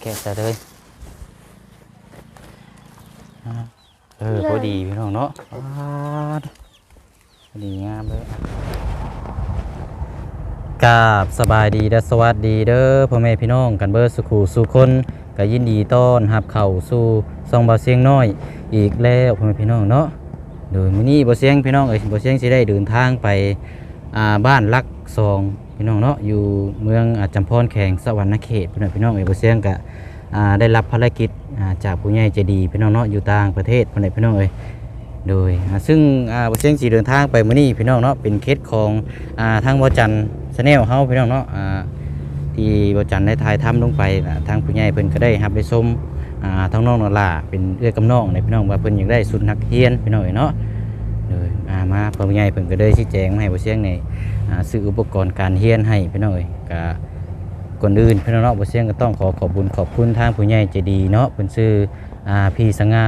แกะซะเลยอ่าเออพอดีพี่น้องเนาะอ่าพอดีงามเลยกราบสบายดีและสวัสดีเด้อพ่อแม่พี่น้องกันเบิร์สุขูสู่คนก็ยินดีต้อนรับเข้าสู่ซองบาเสียงน้อย อีกแล้วพ่อแม่พี่น้องเนาะโดยมื้อนี้บ่เสียงพี่น้องเอ้ยบ่เสียงสิได้เดินทางไปอ่าบ้านลักซอง พี่น้องเนาะอยู่เมืองจำพรแข่งสวรรณเขตพี่น้องพี่น้องเอ้ยบ่เสียงก็อ่าได้รับภารกิจจากผู้ใหญ่ใจดีพี่น้องเนาะอยู่ต่างประเทศพ่อแม่พี่น้องเอ้ยโดยซึ่งบ่เสียงสิเดินทางไปมื้อนี้พี่น้องเนาะเป็นเคสของอทางบ่จันชาแนลเฮาพี่น้องเนาะที่บ่จันได้ถ่ายทำลงไปทางผู้ใหญ่เพิ่นก็ได้รับได้ชมอ่าทั้งน้องนลาเป็นเอื้อกำน้องในพี่น้องว่าเพิ่นอยากได้สุดนักเรียนพี่น้องเอ้ยเนาะเลยมาเพิ่นใหญ่เพิ่นก็ได้ชี้แจงมาให้บ่เสียงในอ่า ซื้ออุปกรณ์การเรียนให้พี่น้องเอ้ยก็ก่อนอื่นพี่น้องเนาะบ่เสียงก็ต้องขอขอบคุญขอบคุณทางผู้ใหญ่ใจดีเนาะเพิ่นชื่ออ่าพี่สง่า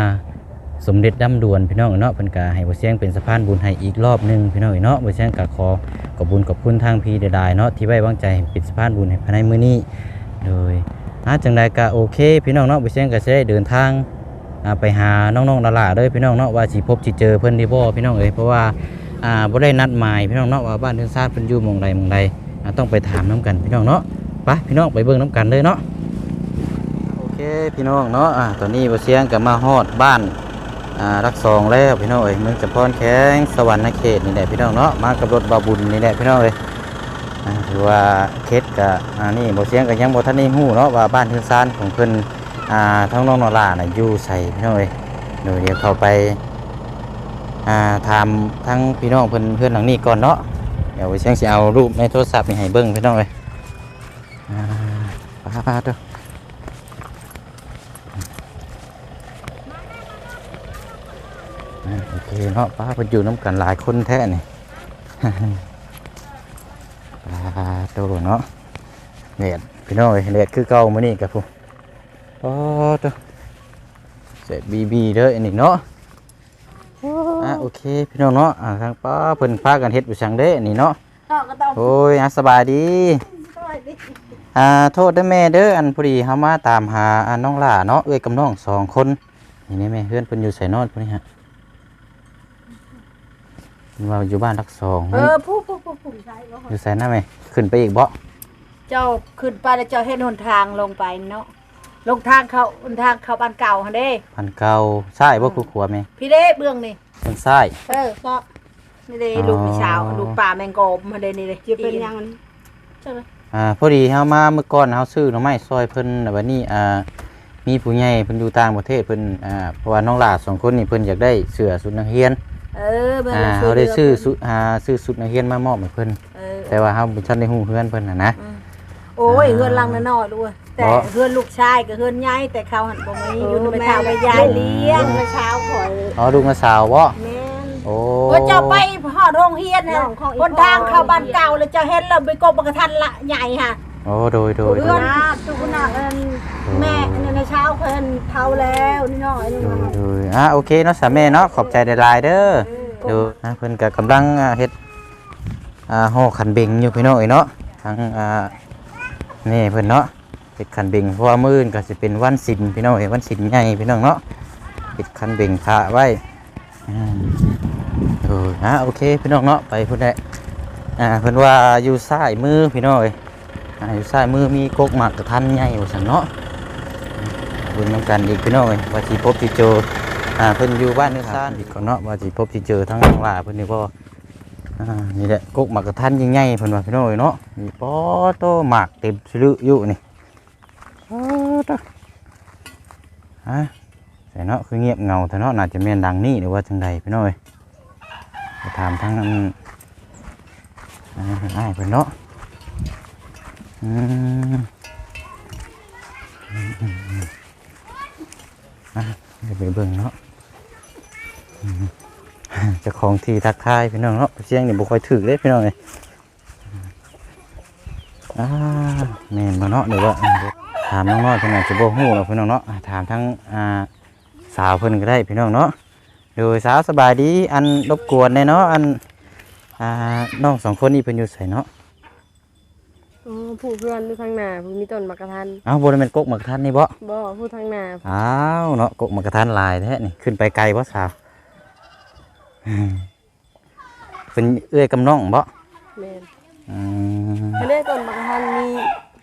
สมเด็จดำดวนพี่น้องเนาะเพิ่นก็ให้บ่เสียงเป็นสะพานบุญให้อีกรอบหนึงพี่น้องเอ้ยเนาะบ่เสียงก็ขอขอบคุญขอบคุณทางพี่ใดๆเนาะที่ไว้วางใจเป็นสะพานบุญให้ภายในมื้อนี้โดยอาจังใดก็โอเค พี่น้องเนาะไปเชียงก็สิได้เดินทางไปหาน้องๆดาราเด้อพี่น้องเนาะว่าสิพบสิเจอเพิ่นดีบ่พี่น้องเอ้ยเพราะว่า อ่าบ่ได้นัดหมายพี่น้องเนาะว่าบ้านเรือนซาดเพิ่นอยู่หม่องใดหม่องใดอ่าต้องไปถามน้กันพี่น้องเนาะไปพี่น้องไปเบิ่งน้กันเลยเนาะโอเคพี่น้องเนาะอ่าตอนนี้บ่เชียงก็มาฮอดบ้านอ่ารักสองแล้วพี่น้องเอ้ยเมืองจำพรแข้งสวรรค์เขตนี่แหละพี่น้องเนาะมากับรถบาบุญนี่แหละพี่น้องเอ้ยอ่าถือว่าเคสกับอ่านี่บ่เสียงกับยังบ่ทันได้ฮู้เนาะว่าบ้านเฮือนซานของเพิ่นอ่าทั้งน้องนอล่าน่ะอยู่ใส่พี่น้องเอ้ยเดี๋ยวเดี๋ยวเข้าไป อ่าถามทั้งพี่น้องเพิ่อนเพื่อนหลังนี้ก่อนเนาะเดี๋ยวเสียงสิเอารูปในโทรศัพท์นี่ให้เบิ่งพี่น้องเอ้ยอ่าป้าๆเด้อโอเคเนาะป้าเพิ่นอยู่นํกันหลายคนแท้นี่ปลาโตเนาะเน็ดพี่น้องเอ้ยเน็ดคือเก่ามื้อนี้กับผู้โอ้ตัวเสร็จบีบีเด้ออันนี้เนาะ อะโอเคพี่น้องเนาะอ่าทางป้าเพิ่นพากันเฮ็ดอยู่สังเด้ออันนี้เนาะนอกก็ต้องโอ้ยอะสบายดีช่วยดิอ่าโทษเด้อแม่เด้ออันพอดีเฮามาตามหาอ่าน้องหล่าเนาะเอ้ยกับน้องสองคนนี่นี่แม่เพื่อนเพิ่นอยู่ไสนอนพุ่นนี่ฮะเพิ่นว่าอยู่บ้านรักสองเออผู้ผู้ผู้ผู้ใช่บ่อยู่ไสนะแม่ขึ้นไปอีกบ่เจ้าขึ้นไปแล้วเจ้าเห็นหนทางลงไปเนาะ ลงทางเขาหนทางเขาบ้านเก่าหั่นเด้ พันเก่าใช่บ่คือขัวแม่พี่เด้เบื้องนี่ ทางซ้าย เออก็นี่เด้อ๋อลูกพี่สาวลูกป่าแมงกอมมาเด้นี่เด้จะเป็นยังมันใช่ไหมอ่าพอดีเฮามาเมื่อก่อนเฮาซื้อหน่อไม้ซอยเพิ่นแล้วบัดนี้อ่ามีผู้ใหญ่เพิ่นอยู่ต่างประเทศเพิ่นอ่าเพราะว่าน้องหลาสองคนนี่เพิ่นอยากได้เสื้อสุดนักเรียนเออเบิ่งอ่าแล้วเฮาได้ซื้อหสุดอ่าซื้อสุดนักเรียนมามอบให้เพิ่น เออแต่ว่าเฮาบ่ทันได้ฮู้เฮือนเพิ่นน่ะนะอืม โอ้ยเฮือนหลังน้อยๆด้วยแต่บ่ เฮือนลูกชายกับเฮือนใหญ่แต่เขาหันบ่มีอยู่ในข้าวไปยายเลี้ยงเมื่อเช้าขอยอ๋อลูกมาสาวบ่แม่นโอ้ว่าเจ้าไปหอดโรงเรียนน้น่ะองของอีบนทางเข้าบ้านเก่าแล้วเจ้าเห็นแล้วไปกบกระทันละใหญ่ค่ะ โอ้โดยโดยเพื่โดอยนทุกคนน่ะเอิ้นแม่อันนั้นในเช้าเพิ่นเฒ่าแล้วนี่น้อยนี่โดน้อยยโดยอะโอเคเนาะสามแม่เนาะขอบใจหลายๆเด้อเดูนะเพิ่นก็กำลังอ่าเฮ็ดอ่าห่อขันเบงอยู่พี่น้องเอ้ยเนาะทั้งอ่า นี่เพิ่นเนาะเฮ็ดขันเบ่งเพราะว่ามื่นก็สิเป็นวันศีลพี่น้องเอ้ยวันศีลใหญ่พี่น้องเนาะเฮ็ดขันเบ่งพระไว้อืมเอออะโอเคพี่น้องเนาะไปพุ่นแหละอ่าเพิ่นว่าอยู่ซ้ายมือพี่น้องเอ้ยอ่าอยู่ซ้ายมือมีกกหมากกระทันใหญ่ว่าซั่นเนาะเบิ่งน้ำกันอีกพี่น้องเอ้ยว่าสิพบสิเจออ่าเพิ่นอยู่บ้านเนื้อซ่านอีกก่อนเนาะว่าสิพบสิเจอทั้งน้องหล่าเพิ่นนี่บ่อ นี่แหละกุกหมากกระทันยิ่งใหญ่เพิ่นว่าพี่น้อยเนาะนี่ปอโตหมากเต็มสลืออยู่นี่ปอโตฮะแต่เนาะคือเงียบเงาแต่เนาะน่าจะแม่นดังนี่หรือว่าจังใดพี่น้อยไปถามทั้งอันอ่าอ้ายเพิ่นเนาะอืมเดี๋ยวไปเบิ่งเนาะอืม เจะของที่ทักทายพี่น้องเนาะเสียงนี่บ่ค่อยถึกเลยพี่น้องเลยอ่าแม่นบ่เนาะเดี๋ยวว่าถามน้องน้อยเพิ่นอาจจะบ่ฮู้เนาะพี่น้องเนาะอ่าถามทั้งอ่าสาวเพิ่นก็ได้พี่น้องเนาะโดยสาวสบายดีอันรบกวนแน่เนาะอันอ่าน้องสองคนนี้เพิ่นอยู่ไสเนาะรอ๋อผู้เพื่อนอยู่ทางหน้าผู้มีต้นมะกะทันเอ้าบ่ได้แม่นกกหมากกระทันนี่บ่บ่ผู้ทางหน้าอ้าวเนาะกกหมากกระทันหลายแท้นี่ขึ้นไปไกลบ่สาวอืม เป็นเอื้อยกำน้องบ่แม่นอืมไม่ได้ต้นมะกะทันมี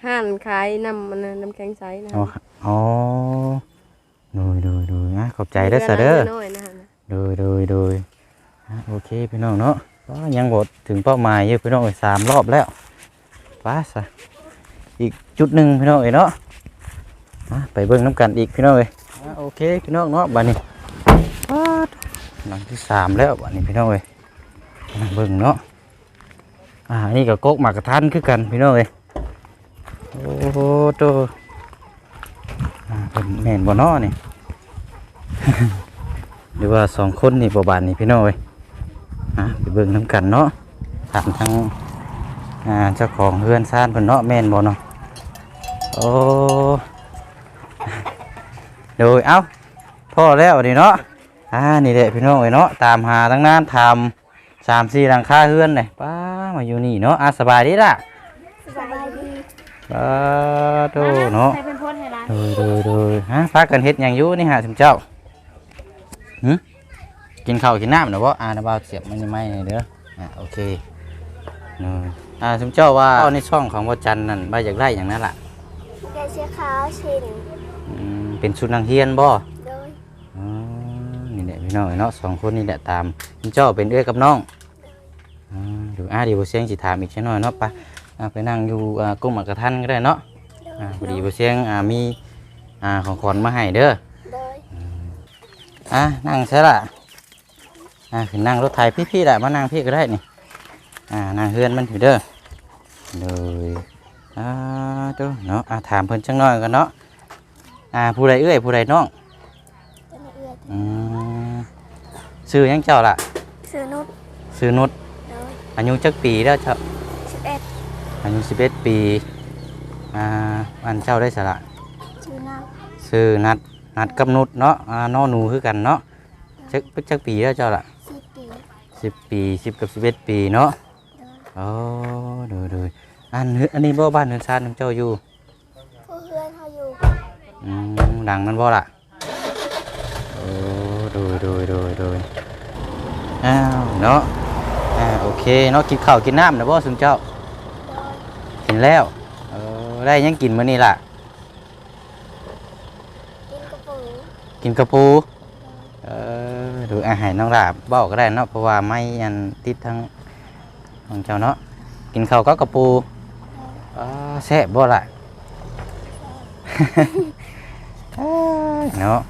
ห้านขายน้ำมันน่ะน้ำแข็งใสนะอ๋ออ๋อดูดูดูนะขอบใจเด้อซะเด้อ น้อยๆนะฮะโดยโดยโดยอะโอเคพี่น้องเนาะก็ยังบดถึงเป้าหมายอยู่พี่น้องเอ้ยสามรอบแล้วไป้าซะอีกจุดหนึ่งพี่น้องเอ้ยเนาะอะไปเบิ่งน้ำกันอีกพี่น้องเอ้ยอะโอเคพี่น้องเนาะบัดนี้ป๊าด หลังที่สามแล้วบัดนี้พี่น้องเอ้ยเบิ่งเนาะอ่านี่ก็โกกหมากกระทันคือกันพี่น้องเอ้ยโอ้โหตอ่าเป็นแม่นบ่นาะนี่หรือว่าสองคนนี่ประบานนี่พี่น้องเอ้ยอะไปเบิ่งน้ำกันเนาะถามทั้งอ่าเจ้าของเฮือนซ่านเพิ่นเนาะแม่นบ่เนาะโอ้โดยเอ้าพ่อแล้วนี่เนาะ อ่านี่แหละพี่น้องเอ้ยเนาะตามหาตั้งนานทำสามสี่หลังคาเฮือนเลยป้ามาอยู่นี่เนาะอะสบายดีล่ะสบายดีป้าโตเนาะใครเป็นพ่นให้ร้านโดยโดยโดยฮะพากันเฮ็ดหยังอยู่นี่ฮะถึงเจ้าหึกินข้าวกินน้ำนะบ่อ่านะบ่าวเสียบมันยังไม่เด้ออ่าโอเคเนยอ่าถึงเจ้าว่าเอาในช่องของบ่จันทร์นั่นบ่าอยากได้อย่างนั้นล่ะแกเสียขาวชินอืมเป็นชุดนางเฮียนบ่ โดย อ๋อนี่แหละ พี่น้องเนาะสองคนนี่แหละตามถึงเจ้าเป็นเอื้อกับน้องอ่าดูอ่าเดี๋ยวบ่เสียงสิถามอีกแค่น้อยเนาะไปอ่าไปนั่งอยู่อ่ากุ้งหมักกระทันก็ได้เนาะอ่าพอดีบ่เสียงอ่ามีอ่าของขวัญมาให้เด้อโดยอะนั่งใช่ละอะขึ้นนั่งรถไถพี่ๆแหละมานั่งพี่ก็ได้นี่อ่านั่งเฮือนมันอยู่เด้อเลยอ่าดูเนาะอะถามเพิ่นจังน้อยกันเนาะอ่าผู้ใดเอ้ยผู้ใดน้องเป็นเอือดอืม ซื้อหยังเจ้าล่ะ ซื้อนุชซื้อนุชโดยอายุจักปีแล้วเจ้า สิบเอ็ดอายุ11ปี อ่า อันเจ้าได้สละชื่อน้ซื้อนัด นัดกับนุชเนาะ อ่าน้อหนูคือกันเนาะจักจักปีแล้วเจ้าล่ะำสิบปีสิบปีสิบกับสิบเอ็ดปีเนาะโอ้ดูดูอันนี้อันนี้บ่บ้านเนินชาติน้ำเจ้าอยู่ผู้เพื่อนเขาอยู่อืมดังมันบ่ล่ะโอ้ดูดูดูดูอ้าว เนาะอ่าโอเคเนาะกินข้าวกินน้ำนะบ่สุนเจ้าโดยกินแล้วเออได้หยังกินมื้อนี้ล่ะ กินกระปูกินกระปูเออดูอาหารน้องลาบบอกก็ได้เนาะเพราะว่าไม่อันติดทั้งของเจ้าเนาะกินข้าวก็กระปูอ่าแซ่บบ่ล่ะเอ้ยเนาะ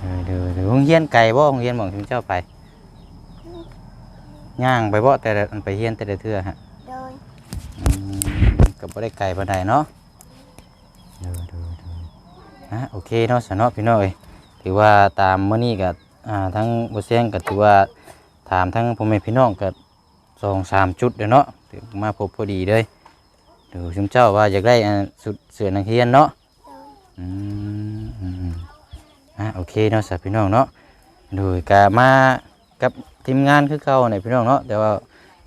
เดูดูดูโรงเรียนไกลบ่โรงเรียนบอกถึงเจ้าไป ย่างไปบ่แต่ละอันไปเรียนแต่ละเทื่อฮะโดยอืมก็บ่ได้ไกลปานใดเนาะเดูดูดูฮะโอเคเนาะสนอพี่น้อยถือว่าตามมื้อนี้ก็อ่าทั้งบ่เสียงก็ถือว่าถามทั้งพ่อแม่พี่น้องก็สองสามจุดเด้อเนาะถือมาพบพอดีเลยดูชุมเจ้าว่าอยากได้อ่าสุดเสือนักเรียนเนาะโดยอืมอืมอืมอะโอเคเนาะสาวพี่น้องเนาะโดยกามากับ ทีมงานคือเก่าเนี่ยพี่น้องเนาะแต่ว่า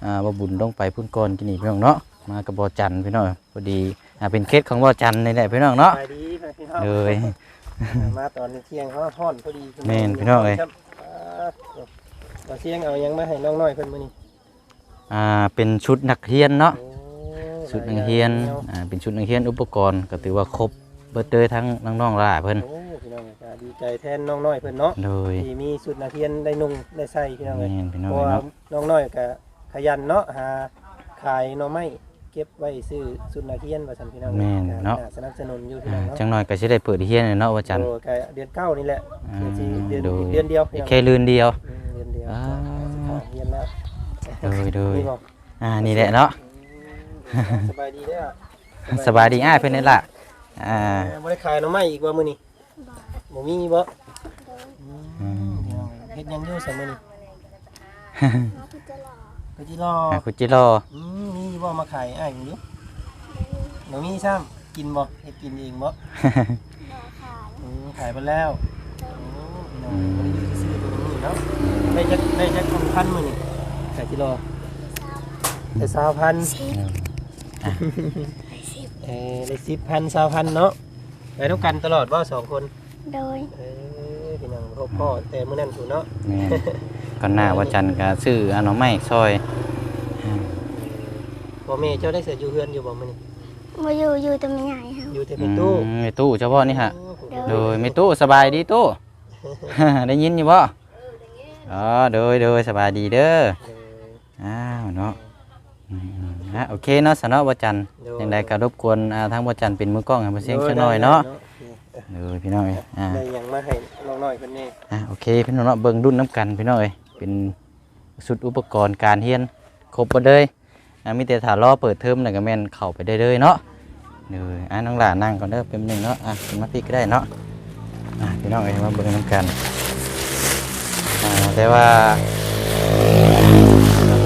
อ่าบ่บุญต้องไปพุ่นก่อนกินนี่พี่น้องเนาะมากับบ่อจันทร์พี่น้องพอดีอ่าเป็นเคสของบ่อจันทร์นี่แหละพี่น้องเนาะไปดีไปพี่น้องเลยมาตอนเที่ยงเขาฮ้อนพอดีแม่นพี่น้องเอ้ยครับอ่าตอนเที่ยงเอายังมาให้น้องน้อยเพิ่นมื้อนี้อ่าเป็นชุดนักเรียนเนาะโอ้ชุดนักเรียนอ่าเป็นชุดนักเรียนอุปกรณ์ก็ถือว่าครบเบิดเลยทั้งน้องๆล่ะเพิ่นโอ้พี่น้องก็ ดีใจแทนน้องน้อยเพิ่นเนาะโดย ที่มีสุดนักเรียนได้นุ่งได้ใส่พี่น้องแม่เอ้ยนพี่น้องเพราะว่าเนาะ น้องน้อยก็ขยันเนาะหาขายหน่อไม้เก็บไว้ซื้อสุดนักเรียนว่าซั่นพี่น้องแม่นเนาะ ก็สนับสนุนอยู่พี่อ่าน้องเนาะจังหน่อยก็สิได้เปิดเรียนเลยเนาะว่าจันทร์โอ้ก็เดือนเก้านี่แหละอ่าเดือนสี่เดือนโดยอีกเดือนเดียวพี่น้องแค่ลืนเดียว อืมเดือนเดียวอ่า สิเข้าเรียนแล้วโดยโดยนี่บอกอ่านี่แหละเนาะสบายดีเด้อ สบายดีอ้ายเพิ่นนี่ล่ะอ่า บ่ได้ขายหน่อไม้อีกว่ามื้อนี้ บ่มีบ่อืมเฮ็ดหยังอยู่ซะมื้อนี้มาพิจารณาก็สิรออ่าคุณจิโร่อืมมีบ่มาขายอ้ายอยู่บ่มีซ้ำกินบ่เฮ็ดกินเองบ่บ่ขายอืมขายไปแล้วโอ้พี่น้องบ่ได้อยู่ซื่อๆตัวนี้เนาะได้จักได้จักพันมื้อนี้ขายกิโลได้20,000สิบเออได้สิบพันสาวพันเนาะไปต้องกันตลอดว่าสองคน โดยเออพี่น้องพ่อพ่อแต่มื้อนั้นถูกเนาะแม่นก่อนหน้าว่าจันทร์ก็ซื้ออันหน่อไม้ซอยพ่อแม่เจ้าได้เสียอยู่เฮือนอยู่บ่มื้อนี้มาอยู่อยู่แต่ไม่ใหญ่ครับ อยู่แต่อืเป็นตู้มในตู้เฉพาะนี่ฮะโอ้โหโดยไม่ตู้สบายดีตู้ ได้ยินอยู่บ่อ๋อโดยโดยสบายดีเด้อ เออ อ้าวเนาะอืมๆนะโอเคเนาะสนอว่าจันทร์โดย ยังไดก็รบกวนอ่าทางว่าจันทร์เป็นมือกล้องให้มาเสียงจักหน่อยเนาะโอ เคเด้อพี่น้องเอ้ยอ่าได้หยังมาให้น้องน้อยเพิ่นนี่อะโอเคพี่น้องเนาะเบิ่งรุ่นน้ำกันพี่น้องเอ้ยเป็นสุดอุปกรณ์การเรียนครบหมดเลยอะมีแต่ถ้ารอเปิดเทอมแล้วก็แม่นเข้าไปได้เลยเนาะเด้ออะน้องหลานนั่งก่อนเด้อเป็นหนึ่งเนาะอะขึ้นมาพี่ก็ได้เนาะอะพี่น้องเอ้ยมาเบิ่งน้ำกันอ่าแต่ว่า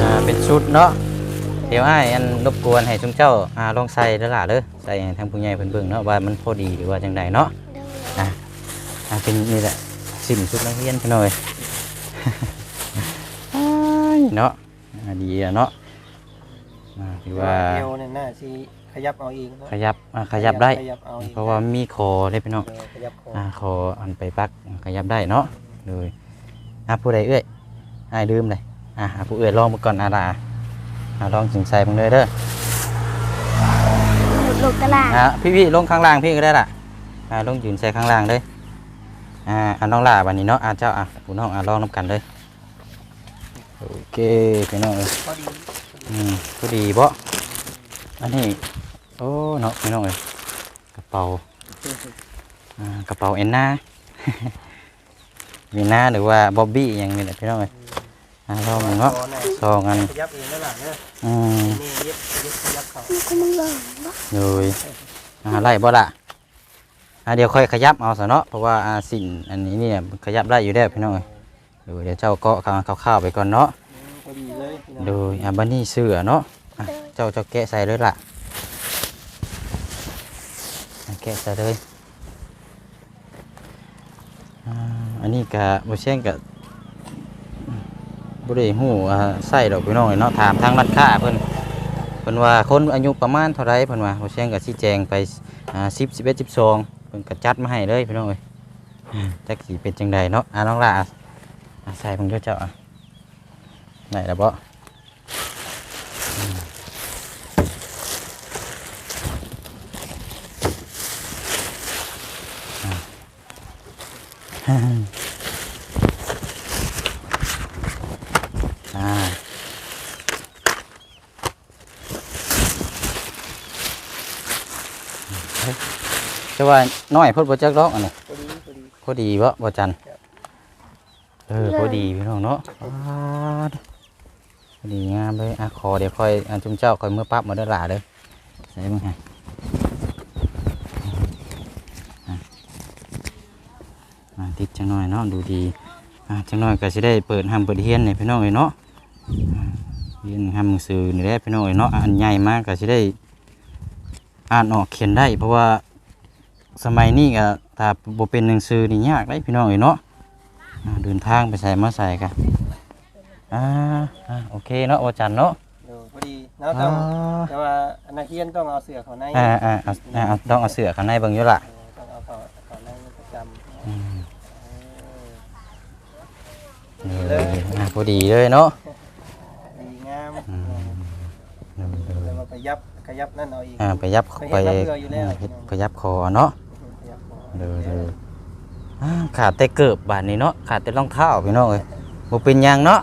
อ่าเป็นชุดเนาะ เดี๋ยวอ้ายอันรบกวนให้ชุมเจ้าอ่าลองใส่เด้อล่ะเด้อใส่ให้ทางผู้ใหญ่เพิ่นเบิ่งเนาะว่ามันพอดีหรือว่าจังใดเนาะโดยอะอะ เป็นนี่แหละสิ่งชุดนักเรียนกันหน่อยอ้ายเนาะอะดีอะเนาะอะถือว่าเอวเนี่ยน่าสิขยับเอาเองเนาะขยับอะขยับได้ขยับเอาเองเพราะว่ามีคอได้พี่น้องเออขยับคออะคออันไปปักขยับได้เนาะเลยอะผู้ใดเอ้ยอ้ายลืมเลยอะอะผู้เอ้ยลองมาก่อนอาลาอะลองสิงใส่มึงเลยเด้อลูกตลาดอะพี่พี่ลงข้างล่างพี่ก็ได้ล่ะอะลงยืนใส่ข้างล่างเลย อ่าอันน้องล่าบันนี้เนาะอะเจ้าอะผู้น้องอะลองน้ำกันเลยโอเคพี่น้องเอ้ยพอดีอืมก็ดีบ่อันนี้โอ้เนาะพี่น้องเอ้ยกระเป๋าอ่ากระเป๋าเอ็นนามีหน้าหรือว่าบ๊อบบี้อย่างนี้แหละพี่น้องเอ้ยอะลองเนาะคอน่ะซองกันขยับเองนั่นแหละเด้ออืมนี่เย็บเย็บขยับเขากูมึงเลยเลยอ่าไล่บ่ละ อ่าเดี๋ยวค่อยขยับเอาซะเนาะเพราะว่าอ่าสิ่งอันนี้เนี่ยขยับได้อยู่แล้วพี่น้องเอ้ยดี๋ยเดี๋ยวเจ้าเก็ข้าวๆไปก่อนเนาะ พอดีเลยพี่น้องโดยอ่าบันนี่เสือเนาะอะเจ้าเจ้าแกะใส่เลยล่ะอะแกะใส่เลยอ่าอันนี้กะบ่เชงกะบ่ได้ฮู้อ่าใส่ดอกพี่น้องเอ้ยเนาะถามทางร้านค้าเพิ่นเพิ่นว่าคนอายุประมาณเท่าไรเพิ่นว่าบ่เชงกะชี้แจงไปอ่า10 11 12เพิ่นก็จัดมาให้เลยพี่น้องเอ้ยอ่าจักสิเป็นจังใดเนาะอ่าน้องล่ะอะอะใส่เพิ่นเจ้าๆอะได้แล้วบ่อ่าเฮ้ ยจะว่าน้อยพดบ่จักดอกอันนี้พอดีพอดีพอดีบ่บ่จันเออพอดีพี่น้องเนาะอ่าพอดีงามเลยอะขอเดี๋ยวค่อยอันจุมเจ้าค่อยเมื่อปั๊บมาเด้อหล่าเด้อใส่มึงไงอะอะติดจังหน่อยเนาะดูดีอะจังหน่อยก็สิได้เปิดห้ามเปิดเฮียนนี่พี่น้องเอ้ยเนาะเรียนทำหนังสือนี่แหละพี่น้องเอ้ยเนาะอันใหญ่มากก็จะได้อ่านออกเขียนได้เพราะว่า สมัยนี้ก็ถ้าบ่เป็นหนังสือนี่ยากได้พี่น้องเอ้ยเนาะอ่าเดินทางไปใส่มาใส่กันอ่าอ่าโอเคเนาะอาจารย์เนาะเออพอดีเนาะต้องแต่ว่าอนาเคียนต้องเอาเสือเขาในอ่าอ่าเอาอ่าเอาต้องเอาเสือข้างในเบิ่งอยู่ล่ะ เออต้องเอาเขาเขาในประจำอืม เออเอออ่าพอดีเลยเนาะดีงามอืมเออเออแล้วมาขยับขยับนั่นเอาอีก อ่าไปยับไปไปเฮ็ดน้ำเกลืออยู่แล้วอ่าเฮ็ดไปยับคอเนาะขยับคอ เด้อเด้ออ่าขาดแต่เกิบบาดนี้เนาะขาดแต่รองเท้าพี่น้องเอ้ยบ่เป็นหยังเนาะ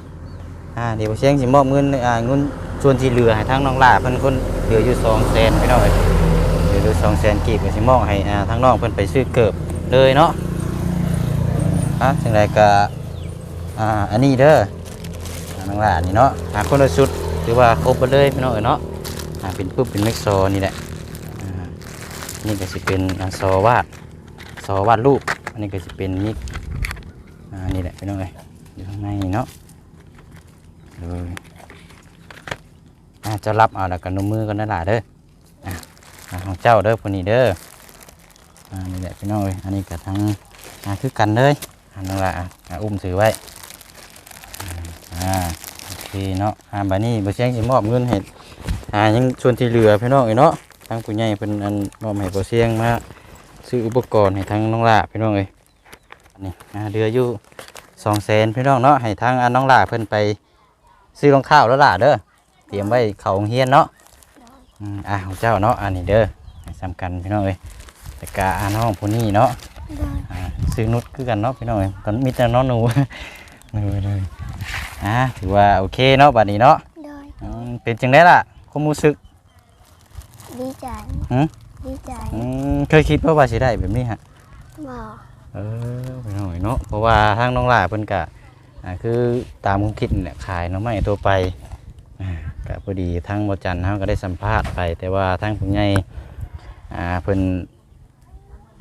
อ่าเดี๋ยวเสียงสิมอบเงินอ่าเงินส่วนที่เหลือให้ทางน้องลาเพิ่นคนเหลืออยู่200,000พี่น้องเอ้ยเหลืออยู่200,000กีบก็สิมอบให้อ่าทางน้องเพิ่นไปซื้อเกิบเลยเนาะอะจังไดก็อ่าอันนี้เด้อน้องลานี่เนาะอ่าคนละชุดถือว่าครบไปเลยพี่น้องเอ้ยเนาะอ่าเป็นปุ๊บเป็นเม็กโซนี่แหละอ่านี่ก็สิเป็นอ่าซอวาด สอวาดรูป อันนี้ก็จะเป็นมิกอ่านี่แหละพี่น้องเลยอยู่ข้างในเนาะเลยอ่าจะรับเอาแล้วกันนมมือกันนั่นแหละเด้ออ่าของเจ้าเด้อคนนี้เด้ออ่านี่แหละพี่น้องเลยอันนี้ก็ทั้งอ่าคือกันเลยอันนั่นแหละอะอ่าอุ้มถือไว้อ่าโอเคเนาะอ่าบัดนี้บ่เชียงสิมอบเงินให้อ่ายังส่วนที่เหลือพี่น้องเอ้ยเนาะทั้งผู้ใหญ่เพิ่นอันมอบให้บ่เสียงมา ซื้ออุปกรณ์ให้ทั้งน้องหล่าพี่น้องเอ้ยนี่อ่าเดืออยู่200,000พี่น้องเนาะให้ทั้งอันน้องหล่าเพิ่นไปซื้อรองเท้าแล้วล่ะเด้อเตรียมไว้เข้าโรงเรียนเนาะอืมอะของเจ้าเนาะอันนี้เด้อให้สำคัญพี่น้องเอ้ยแต่กะอาน้องผู้นี้เนาะโดยอ่าซื้อนุชคือกันเนาะพี่น้องเอ้ยตอนมีแต่น้องหนูเลยเลยอะถือว่าโอเคเนาะบัดนี้เนาะโดยอืมเป็นจังได้ล่ะความรู้สึกดีใจหืม ดีใจอืมเคยคิดว่าว่าสิได้แบบนี้ฮะ บ่เออไปหน่อยเนาะเพราะว่าทางน้องหล่าเพิ่นกะอ่าคือตามความคิดนี่แหละขายหน้องไม้ตัวไปอ่ากะพอดีทางบจันทร์เฮาก็ได้สัมภาษณ์ไป แต่ว่าทางผู้ใหญ่อ่าเพิ่น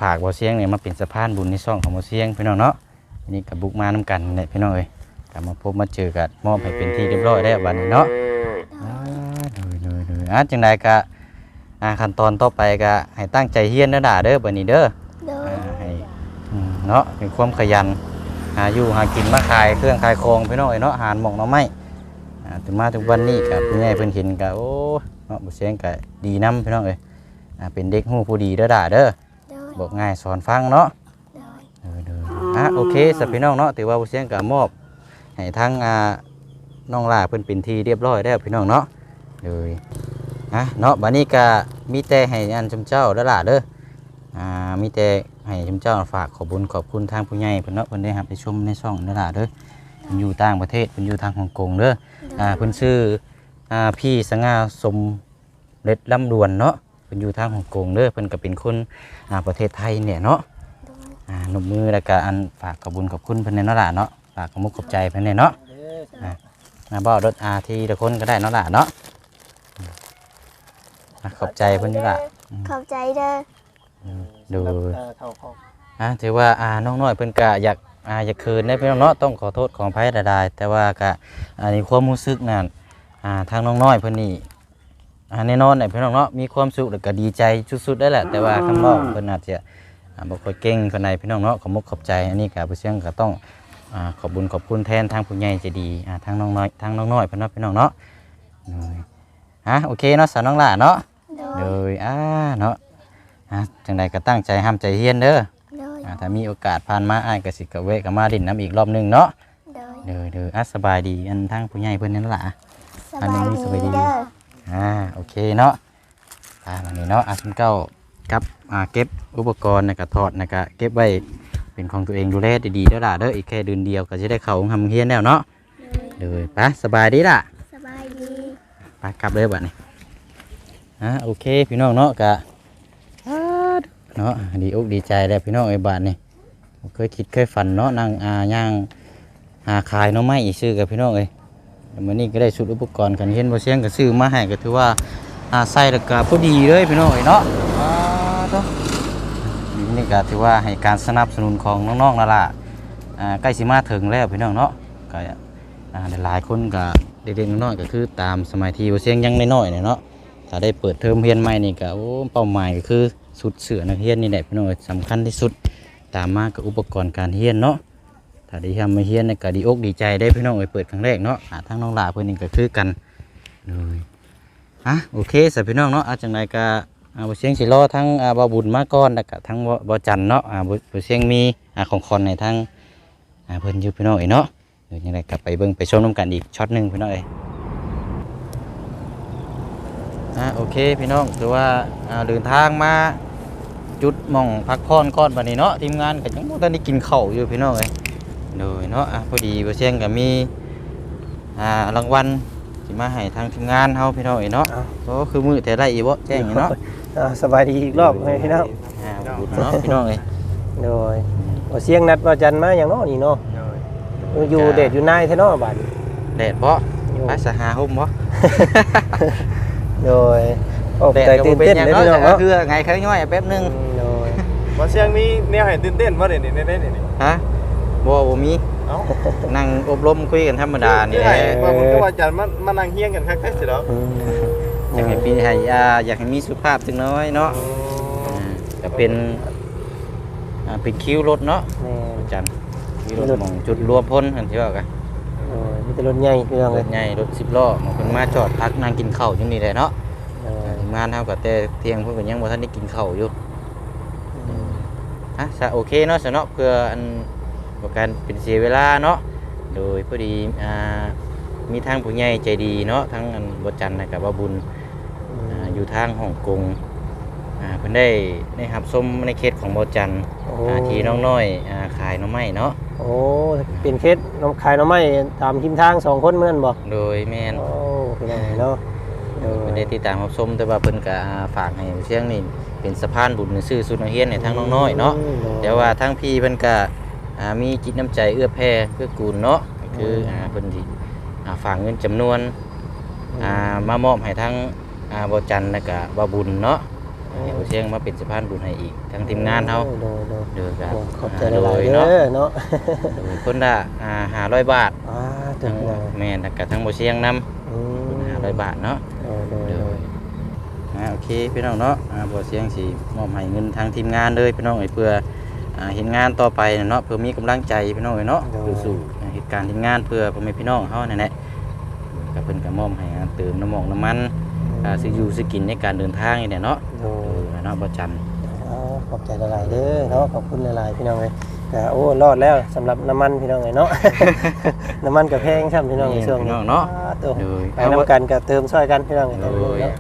ผากบ่เสียงเนี่ยมาเป็นสะพานบุญในช่องของบ่เสียงพี่น้องเนาะอันนี้กับบุกมานํกันเนี่ยพี่น้องเอ้ยกลับมาพบมาเจอกันมอบให้เป็นที่เรียบร้อยแล้วบัดนี้เนาะอ่าเลยเลยเลยอะจังใดกะ อ่าขั้นตอนต่อไปก็ให้ตั้งใจเฮียนเด้อด่าเด้อบัดนี้เด้อโดยอ่าให้อืมเนาะเป็นความขยันหาอยู่หากินมาขายเครื่องขายของพี่น้องเอ้ยเนาะหารหมองหน้อไม้อ่าถึงมาถึงวันนี้กับพี่ใหญ่เพิ่นเห็นก็โอ้เนาะบ่เสียงก็ดีนํพี่น้องเอ้ยอ่าเป็นเด็กฮู้ผู้ดีเด้อด่าเด้อโดยบอกง่ายสอนฟังเนาะ โดยเด้อๆอะโอเคสับพี่น้องเนาะถือว่าบ่เสียงก็มอบให้ทั้งอ่าน้องลาเพิ่นเป็นที่เรียบร้อยแล้วพี่น้องเนาะเลย อะเนาะบัดนี้ก็มีแต่ให้อันชมเจ้าเด้อล่ะเด้ออ่ามีแต่ให้ชมเจ้าฝากขอบุญขอบคุณทางผู้ใหญ่เพิ่นเนาะเพิ่นได้รับไปชมในช่องเด้อล่ะเด้อเพิ่นอยู่ต่างประเทศเพิ่นอยู่ทางฮ่องกงเด้ออ่าเพิ่นชื่ออ่าพี่สง่าสมเร็จลำดวนเนาะเพิ่นอยู่ทางฮ่องกงเด้อเพิ่นก็เป็นคนอ่าประเทศไทยเนี่ยเนาะอ่าหนมมือแล้วก็อันฝากขอบุญขอบคุณเพิ่นในเนาะล่ะเนาะฝากขอบมุกขอบใจเพิ่นเนี่ยเนาะมาบ่รถอาทีละคนก็ได้เนาะล่ะเนาะ อะขอบใจเพิ่นนี่ล่ะขอบใจเด้อดูเอ่อเข้าเข้าอะถือว่าอ่าน้องน้อยเพิ่นก็อยากอ่าอยากคืนได้พี่น้องเนาะต้องขอโทษของไผใดๆแต่ว่าก็อันนี้ความรู้สึกนั่นอ่าทางน้องน้อยเพิ่นนี่อ่าแน่นอนเนี่ยพี่น้องเนาะมีความสุขแล้วก็ดีใจสุดๆได้แหละ แต่ว่าคำเว้าเพิ่นอาจจะอ่าบ่ค่อยเก่งปานใดพี่น้องเนาะขอมุกขอบใจอันนี้ก็ผู้เสียงก็ต้องอ่าขอบคุญขอบคุณแทนทางผู้ใหญ่ใจดีอ่าทางน้องน้อยทางน้องน้อยเพิ่นเนาะพี่น้องเนาะเลยอะโอเคเนาะสาวน้องหล่าเนาะ โดยเลยอ่าเนาะอะจังใดก็ตั้งใจห้ามใจเฮียนเด้อโดยอ่าถ้ามีโอกาสผ่านมาอ้ายก็สิกะเวะกะมาดินน้ำอีกรอบหนึงเนาะโดยเด้อเด้ออะสบายดีอันทางผู้ใหญ่เพิ่นนั่นล่ะ สบายดีเด้ออ่าโอเคเนาะอ่าวันนี้เนาะอาชุนเก้ากับอ่าเก็บอุปกรณ์นะก็ถอดนะก็เก็บไว้เป็นของตัวเองดูแลดีๆเด้อล่ะเด้ออีกแค่เดือนเดียวก็จะได้เข้าทำเฮียนแล้วเนาะเด้อไปสบายดีล่ะสบายดี ไปกลับเลยบัดนี้ อ่าโอเคพี่น้องเนาะกะเนาะดีอกดีใจแล้วพี่น้องไอ้บาทนี่เคยคิดเคยฝันเนาะนั่งอาย่างหาขายเนาะไม่อีกซื้อกับพี่น้องเอ้ยแต่มื้อนี้ก็ได้ชุดอุปกรณ์กันเห็นบ่เสียงก็ซื้อมาให้ก็ถือว่าอาใส่แล้วก็พอดีเลยพี่น้องเอ้ยเนาะอ่าเนาะนี่ก็ถือว่าให้การสนับสนุนของน้องๆนั่นล่ะใกล้สิมาถึงแล้วพี่น้องเนาะก็อ่าหลายคนก็เด็กๆน้อยๆก็คือตามสมัยที่ว่เสียงยังน้อยๆเนี่ยเนาะ ถ้าได้เปิดเทอมเรียนใหม่นี่ก็โอ้เป้าหมายก็คือสุดเสือนักเรียนนี่แหละพี่น้องสำคัญที่สุดตามมากกับอุปกรณ์การเรียนเนาะถ้าได้ทำมาเรียนนี่ก็ดีอกดีใจได้พี่น้องเอ้ยเปิดครั้งแรกเนาะทั้งน้องลาเพื่อนนี่ก็คือกันเลยอะโอเคสำหรับพี่น้องเนาะอาจังไรก็อาบ่เสียงสิรอทั้งอาบ่บุญมาก่อนแล้วก็ทั้งบ่บ่จันเนาะอาบ่บ่เสียงมีอาของคอนในทั้งอาเพิ่นอยู่พี่น้องเอ้ยเนาะเดี๋ยวยังไงกลับไปเบิ่งไปชมน้ำกันอีกช็อตหนึ่งพี่น้องเอ้ ยอะโอเคพี่น้องถือว่าอ่าเดินทางมาจุดหม่องพักผ่อนก่อนวันนี้เนาะทีมงานก็ยังบ่ทันได้กินข้าวอยู่พี่น้องเอ้ยโดยเนาะอะพอดีบ่เชียงก็มีอ่ารางวัลสิมาให้ทางทีมงานเฮาพี่น้องเอ้ยเนาะโอ้คือมื้อแต่ได้อีบ่แจ้งอยู่เนาะอ่าสบายดีอีกรอบให้พี่น้องอ่าบุญเนาะพี่น้องเอ้ยโดยว่าเสียงนัดว่าจันมาอย่างเนาะนี่เนาะเอออยู่เดชอยู่นายแท้เนาะบาดนี้แดดบ่อยู่ไปสหาห่มบ่ โดยโอ้แดดใจก็ตื่บ่นเป็นเต้นหยังเลยเนาะพี่น้องแต่ก็เนาะคือไงแค่ย่อยแป๊บหนึงโดยบ่เสียงมีแนวให้ตื่นเต้นบ่เด้นี่ได้นี่นี่ฮะบ่บ่มีเอ้านั่งอบรมคุยกันธรรมดานี่แหได้ละว่าผมก็ว่าจะมามานั่งเฮียงกันคักแท้สิเนาะอืมอยากให้พี่ให้อ่าอยากให้มีสุภาพจังน้อยเนาะอ่าก็เป็นอ่าเป็นคิวรถเนาะแม่อาจารย์คิวรถหมองจุดรวมพลอันที่ว่ากันโอ้ยมี แต่รถใหญ่พี่น้องรเลยถใหญ่รถสิบล้อหมองคนมาจอดพักนั่งกินข้าวอยู่นี่แหละเนาะโดยมงานเฮาก็แต่เที่ยงเพิ่นก็ยังบ่ทันได้กินข้าวอยู่ฮะซะโอเคเนาะซะเนาะเพื่ออันบ่การเป็นเสียเวลาเนาะโดยพอดีอ่ามีทางผู้ใหญ่ใจดีเนาะทั้งอันบ่จันทร์และก็บ่บุญ อ่าอยู่ทางฮ่องกงอ่าเพิ่นได้ได้รับชมในเขตของบ่จันทร์โอ้อ่าที่น้องน้อยอ่าขายหน้ำไม้เนาะโอ้เป็นเคสน้องขายหน้ำไม้ตามทิมทางสองคนเหมือนบ่โดยแม่นโอ้พี่น้องเนาะโดเพิ่นยได้ติดตามรับชมแต่ว่าเพิ่นก็อ่าฝากให้เสียงนี่เป็นสะพานบุญซื้อสุนเฮียนให้ทางน้องน้อยเนาะแต่ว่าทางพี่เพิ่นก็อ่ามีจิตน้ำใจเอื้อแผ่เพื่อกูลเนาะก็คืออ่าเพิ่นสิอ่าฝากเงินจำนวนอ่ามามอบให้ทั้งอ่าบ่จันทร์และก็บ่บุญเนาะ ให้ผู้เสียงมาเป็นสะพานบุญให้อีกทางทีมงานเฮาโดยโดยเด้อก็โอ้ขอบใจอ่าหโดลายยๆเด้เนาะอเนาะโดยคนละอ่า500บาทอ่าถึทั้งงแล้วแม่นและก็ทั้งบ่เสียงนํอืมห้าร้อยบาทเนาะโดยโดยโดยอ่าโอเคพี่น้องเนาะอ่าบ่เสียงสิมอบให้เงินทางทีมงานเลยพี่น้องเอ้ยเพื่ออ่าเห็นงานต่อไปน่ะเนาะเพื่อมีกำลังใจพี่น้องเอ้ยเนาะสู้ๆอ่าเหตุการณ์ทีมงานเพื่อพ่อแม่พี่น้องเฮานั่นแหละก็เพิ่นก็มอบให้อ่าเติมน้ำหมอกน้ำมัน อ่าซื้ออยู่ซื้อกินในการเดินทางนี่แหละเนาะโดเอยอเนาะบ่จันอ๋อขอบใจหลายๆเด้อเนาะขอบคุณหลายๆพี่น้องเลยก็โอ้รอดแล้วสำหรับน้ำมันพี่น้องเลยเนาะ น้ำมันกับแพงใช่พี่น้องในช่วงพี่นี้น้องเนาะ อ่ตัวโดย ไปน้ำกันกับเติมช่วยกันพี่น้องเลยโดยเนาะ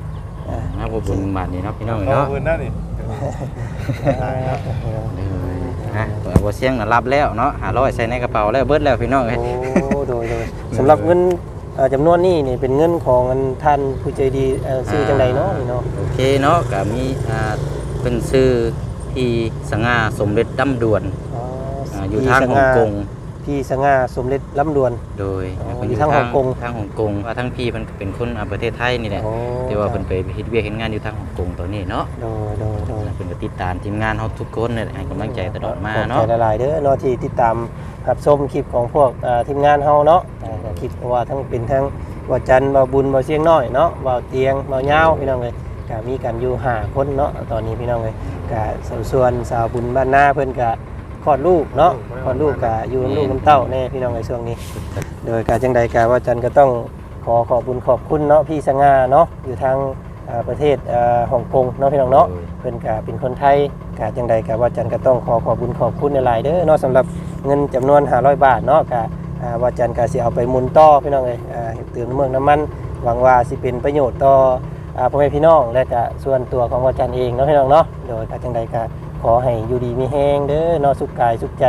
อ่านะบ่บุญบาทนี้เนาะพี่น้องเอ้ยขอบเนาะคุณนะนี่เด้อฮะบ่เสียงน่ะรับแล้วเนาะ500ใส่ในกระเป๋าแล้วเบิดแล้วพี่น้องเอ้ยโอ้โดยโดยสำหรับเงินเอ่อ จำนวนนี้นี่เป็นเงินของอันท่านผู้ใจดีเอ่อซื้อจังใดเนาะนี่เนาะโอเคเนาะก็มีอ่าเป็นชื่อที่สง่าสมเด็จดำดวนอ๋ออ่าอยู่ทางฮ่องกง พี่สง่าสมเด็จลำดวน โดยอ๋อเพิ่นอยู่ทางฮ่องกง ทางฮ่องกงว่าทั้งพี่เพิ่นก็เป็นคนอ่าประเทศไทยนี่แหละโอ้แต่ว่าเพิ่นไปเฮ็ดเวียกเฮ็ดงานอยู่ทางฮ่องกงตอนนี้เนาะโดยโดยโดยเพิ่นก็ติดตามทีมงานเฮาทุกคนนี่แหละให้กำลังใจตลอดมาขอบเนาะใจหลายๆเด้อเนาะที่ติดตามรับชมคลิปของพวกเอ่อทีมงานเฮาเนาะอ่าก็คิดว่าทั้งเป็นทั้งว่าจันทร์ว่าบุญว่าเสียงน้อยเนาะว่าเตียงว่าเหย้าพี่น้องเอ้ยก็มีกันอยู่ห้าคนเนาะตอนนี้พี่น้องเอ้ยก็ส่วนสาวบุญบ้านนาเพิ่นก็ คลอดลูกเนาะคลอดลูกก็อยู่กับลูกน้ำเต้าแน่พี่น้องเอ้ยช่วงนี้ โดยการจังใดกาว่าจันก็ต้องขอขอบคุญขอบคุณเนาะพี่สง่าเนาะอยู่ทางอ่าประเทศอ่าฮ่องกงเนาะพี่น้องเนาะเพิ่นก็เป็นคนไทยกาจังใดกาว่าจันก็ต้องขอขอบคุญขอบคุณหลายๆเด้อเนาะสำหรับเงินจำนวน500บาทเนาะกาอ่าว่าจันก็สิเอาไปหมุนต่อพี่น้องเอ้ยอ่าเฮ็ดเติมน้ำเมืองน้ำมันหวังว่าสิเป็นประโยชน์ต่ออ่าพ่อแม่พี่น้องและก็ส่วนตัวของว่าจันเองเนาะพี่น้องเนาะโดยกาจังใดก็ ขอให้อยู่ดีมีแฮงเด้อเนาะสุขกายสุขใจ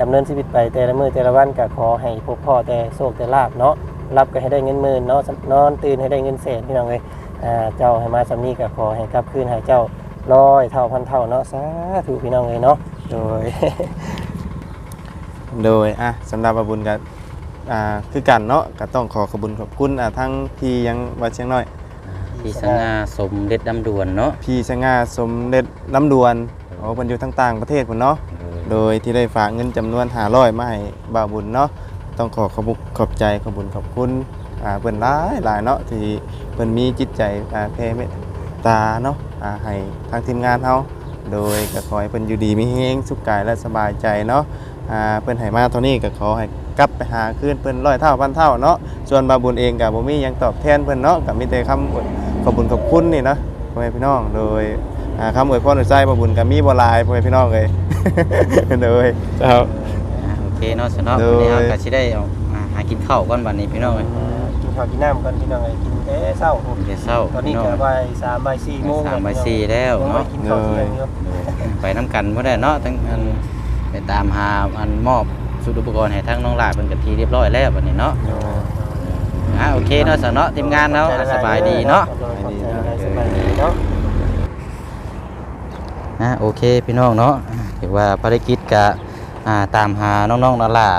ดำเนินชีวิตไปแต่ละมื้อแต่ละวันก็ขอให้พบพ่อแต่โชคแต่ลาภเนาะรับก็ให้ได้เงินหมื่นเนาะนอนตื่นให้ได้เงินแสนพี่น้องเอ้ยอ่าเจ้าให้มาสำนีก็ขอให้กลับคืนให้เจ้าร้อยเท่าพันเท่าเนาะสาธุพี่น้องเลยเนาะโดย โดยอะสำหรับอาบุญกับอ่าคือกันเนาะก็ต้องขอขอบคุญขอบคุณอ่าทั้งพี่ยังวัดเชียงน้อยที่สง่าสมเด็จดำดวนเนาะพี่สง่าสมเด็จลำดวน โอ้เพิ่นอยู่ทั้งต่างประเทศพุ่นเนาะโดยที่ได้ฝากเงินจำนวน500มาให้บ่าวบุญเนาะต้องขอขอบคุญขอบใจขอบบุญขอบคุณอ่าเพิ่นหลายหลายเนาะที่เพิ่นมีจิตใจอ่าแผ่เมตตาเนาะอ่าให้ทางทีมงานเฮาโดยก็ขอให้เพิ่นอยู่ดีมีแฮงสุขกายและสบายใจเนาะอ่าเพิ่นให้มาเท่านี้ก็ขอให้กลับไปหาคืนเพิ่นร้อยเท่าพันเท่าเนาะส่วนบาวบุญเองก็บ่มีหยังตอบแทนเพิ่นเนาะก็มีแต่คำอวยขอบคุญขอบคุณนี่นะพ่อแม่พี่น้องโดยอ่า คำอวยพรอวยใจบาวบุญก็มีบ่หลายพ่อแม่พี่น้องเลยโดยเจ้าอ่าโอเคเนาะสนอโดยวันนี้เราก็สิได้เอาอ่าหากินข้าวก่อนบัดนี้พี่น้องเอ้ยกินข้าวกินน้ำกันพี่น้องเลยกินแต่เช้าเดี๋ยวเช้าตอนนี้พี่น้ก็องบ่ายสามบ่ายสี่โมงสามบ่ายสี่แล้วเนาะเนาะกินข้าวเที่ยงอยู่ไปน้ำกันบ่ได้เนาะทั้งอันไปตามหาอันมอบสุดอุปกรณ์ให้ทั้งน้องหลาเพิ่นก็ทีเรียบร้อยแล้วบัดนี้เนาะอ่าโอเคเนาะสนอทีมงานเนาะอ่าสบายดีเนาะ นะอะโอเคพี่น้องเนาะถือว่าภารกิจกะอ่าตามหาน้องๆนาล่า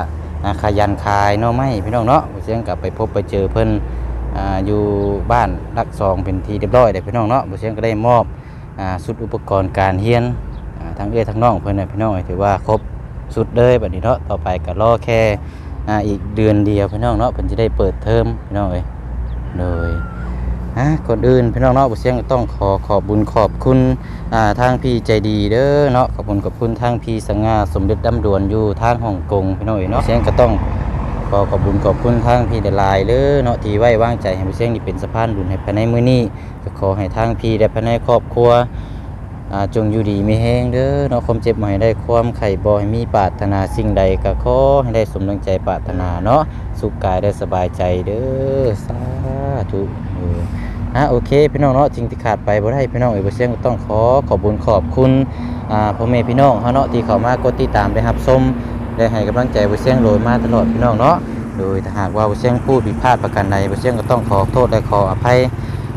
อ่าขยันขายน้อไม้พี่น้องเนาะบ่เสียงกลับไปพบไปเจอเพิ่นอ่าอยู่บ้านรักซองเป็นทีเรียบร้อยเด้พี่น้องเนาะบ่เสียงก็ได้มอบอ่าสุดอุปกรณ์การเรียนอ่าทั้งเอ้ทั้งน้องเพิ่นนะพี่น้องถือว่าครบสุดเลยบัดนี้เนาะต่อไปก็รอแค่อ่าอีกเดือนเดียวพี่น้องเนาะเพิ่นจะได้เปิดเทอมพี่น้องเอ้ยโดย อะก่อนอื่นพี่น้องเนาะบุเสียงก็ต้องขอขอบบุญขอบคุณอ่าทางพี่ใจดีเด้อเนาะขอบคุณขอบคุณทางพี่สง่าสมเด็จดำดวนอยู่ทางฮ่องกงพี่น้องเอ๋ยเนาะเสียงก็ต้องขอขอบคุญขอบคุณทางพี่เดลายเลยเนาะที่ไว้วางใจให้ผู้เชียงนี่เป็นสะพานบุญให้ภายในมื้อนี้ก็ขอให้ทางพี่และภายในครอบครัวอ่าจงอยู่ดีมีแฮงเด้อเนาะความเจ็บบ่ให้ได้ความไข่บ่ให้มีปรารถนาสิ่งใดก็ขอให้ได้สมดังใจปรารถนาเนาะสุขกายได้สบายใจเด้อสาธุ อะโอเคพี่น้องเนาะจริงที่ขาดไปบ่ได้พี่น้องเอ้ยบ่เชียงก็ต้องขอขอบุญขอบคุณอ่าพ่อแม่พี่น้องเฮาเนาะที่เข้ามากดติดตามได้รับชมได้ให้กำลังใจบุเชียงโดยมาตลอดพี่น้องเนาะโดยถ้าหากว่าบุเชียงพูดผิดพลาดประการใดบุเชียงก็ต้องขอโทษและขออภัย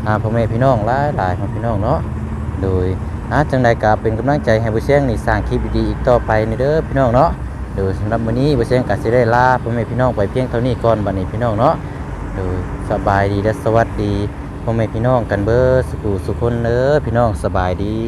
อ่าพ่อแม่พี่น้องหลายหลายๆพี่น้องเนาะโดยอ่าจังใดก็เป็นกำลังใจให้บุเชียงนี่สร้างคลิปดีๆอีกต่อไปนี่เด้อพี่น้องเนาะโดยสำหรับวันนี้บุเชียงก็สิได้ลาพ่อแม่พี่น้องไปเพียงเท่านี้ก่อนบัดนี้พี่น้องเนาะโดยสบายดีและสวัสดี พ่อแม่พี่น้องกันเบิดสุขสุขคนเด้อพี่น้องสบายดี